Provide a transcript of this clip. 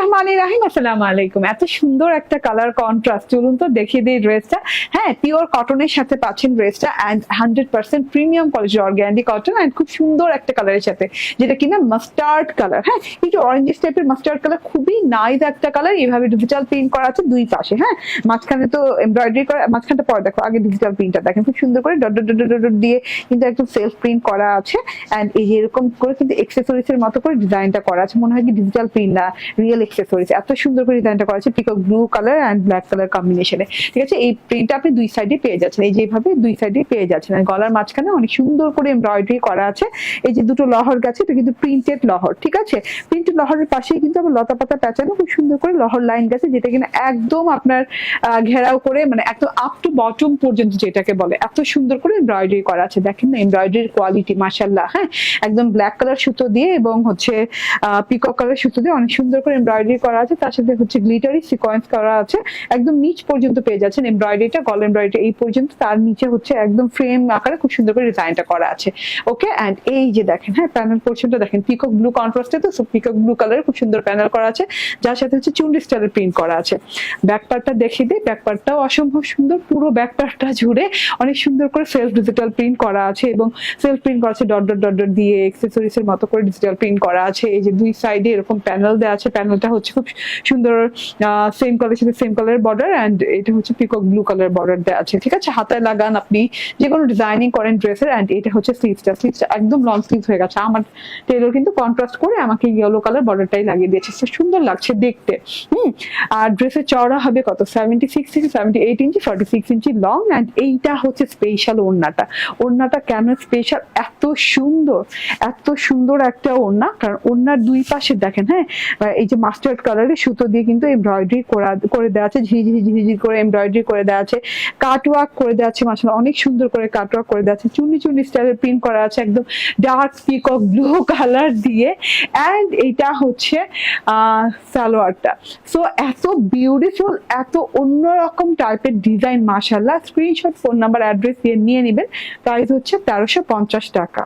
রহমানির রাহিম আলাইকুম। এত সুন্দর একটা কালার কন্ট্রাস্ট চলুন তো দেখিয়ে দিই ড্রেসটা হ্যাঁ পিওর কটনের সাথে পাচ্ছেন ড্রেসটা and hundred percent premium quality organic cotton and খুব সুন্দর একটা কালারের সাথে, যেটা কিনা মাস্টার্ড কালার হ্যাঁ অরেঞ্জ টাইপের মাস্টার্ড কালার খুবই নাইস একটা কালার এইভাবে ডিজিটাল প্রিন্ট করা আছে দুই পাশে। হ্যাঁ মাঝখানে তো এমব্রয়ডারি করা, মাঝখানটা পরে দেখো, আগে ডিজিটাল প্রিন্টটা দেখেন, খুব সুন্দর করে ডট ডট ডট ডট দিয়ে কিন্তু একদম সেলফ প্রিন্ট করা আছে। অ্যান্ড এই এরকম করে কিন্তু এক্সেসরিজ এর মতো করে ডিজাইনটা করা আছে। মনে হয় কি ডিজিটাল প্রিন্ট না রিয়েল এক্সেসরিজ এত সুন্দর করে ডিজাইনটা করা আছে peacock blue colour and black colour কম্বিনেশনে ঠিক আছে? এই আপনি দুই সাইডে পেয়ে যাচ্ছেন। এই যেভাবে দুই সাইডে পেয়ে যাচ্ছেন। গলার মাঝখানে অনেক সুন্দর করে এমব্রয়ডারি করা আছে। এই যে দুটো লহর গেছে, এটা কিন্তু প্রিন্টেড লহর, ঠিক আছে? প্রিন্টেড লহরের কিন্তু লতা পাতা প্যাচানো খুব সুন্দর করে লহর লাইন গেছে, যেটা কিনা একদম আপনার ঘেরাও করে মানে একদম আপ টু বটম পর্যন্ত যেটাকে বলে, এত সুন্দর করে এমব্রয়ডারি করা আছে। দেখেন না এমব্রয়ডারির কোয়ালিটি মাশাল্লাহ হ্যাঁ? একদম ব্ল্যাক কালার সুতো দিয়ে এবং হচ্ছে পিকক কালার সুতো দিয়ে অনেক সুন্দর করে এমব্রয়ডারি করা আছে, তার সাথে হচ্ছে গ্লিটারি সিকোয়েন্স করা আছে। একদম নিচ পর্যন্ত পেয়ে যাচ্ছেন এমব্রয়ডারিটা গল এমব্রয়ডারি এই পর্যন্ত, তার নিচে হচ্ছে একদম ফ্রেম আকারে খুব সুন্দর করে ডিজাইনটা করা আছে। ওকে অ্যান্ড এই যে দেখেন হ্যাঁ প্যানেল পোর্শনটা দেখেন পিকক ব্লু কন্ট্রাস্টে তো পিকক ব্লু কালারের খুব সুন্দর প্যানেল করা আছে, যার সাথে হচ্ছে চুন্ডি স্টাইলের প্রিন্ট করা আছে। ব্যাক পার্টটা দেখিয়ে দিই ব্যাক পার্টটাও অসম্ভব সুন্দর, পুরো ব্যাক পার্টটা জুড়ে অনেক সুন্দর করে সেলফ ডিজিটাল প্রিন্ট করা আছে এবং সেলফ প্রিন্ট করা আছে ডট ডট ডট ডট দিয়ে এক্সেসরিজ এর মতো করে ডিজিটাল প্রিন্ট করা আছে। এই যে দুই সাইডে এরকম প্যানেল দেওয়া আছে প্যানেলটা হচ্ছে খুব সুন্দর সেম কালারের সাথে সেম কালারের বর্ডার অ্যান্ড এটা হচ্ছে পিকক ব্লু কালার বর্ডার দেওয়া আছে। ঠিক আছে? হাতায় লাগান আপনি যে কোনো ডিজাইনিং করেন ড্রেসের অ্যান্ড এটা হচ্ছে স্লিভসটা স্লিভসটা একদম লং স্লিভ হয়ে গেছে। আমার টেলর কিন্তু কন্ট্রাস্ট করে আমাকে ইয়েলো কালার বর্ডারটাই লাগিয়ে দিয়েছে। সুন্দর লাগছে দেখতে। হুম? আর ড্রেসের চওড়া হবে কত? সেভেন্টি সিক্স থেকে seventy eight inch forty six inch long and এইটা হচ্ছে স্পেশাল ওড়নাটা। ওড়নাটা কেন স্পেশাল এত সুন্দর, এত সুন্দর একটা ওড়না। কারণ ওড়নার দুই পাশে দেখেন হ্যাঁ এই যে মাস্টার্ড কালারের সুতো দিয়ে কিন্তু এমব্রয়ডারি করা, করে দেওয়া আছে ঝিঝি ঝিঝি করে এমব্রয়ডারি করে দেওয়া আছে কাটওয়ার্ক করে দেওয়া আছে মাসাল অনেক সুন্দর করে কাটওয়ার্ক করে দেওয়া আছে, চুনি চুনি স্টাইলের প্রিন্ট করা আছে, একদম ডার্ক পিকক ব্লু কালার দিয়ে। অ্যান্ড এইটা হচ্ছে সালোয়ারটা। সো এত বিউটিফুল এত অন্যরকম টাইপের ডিজাইন মাসাল্লাহ স্ক্রিনশট ফোন নাম্বার অ্যাড্রেস দিয়ে নিয়ে নেবেন। প্রাইস হচ্ছে তেরোশো পঞ্চাশ টাকা।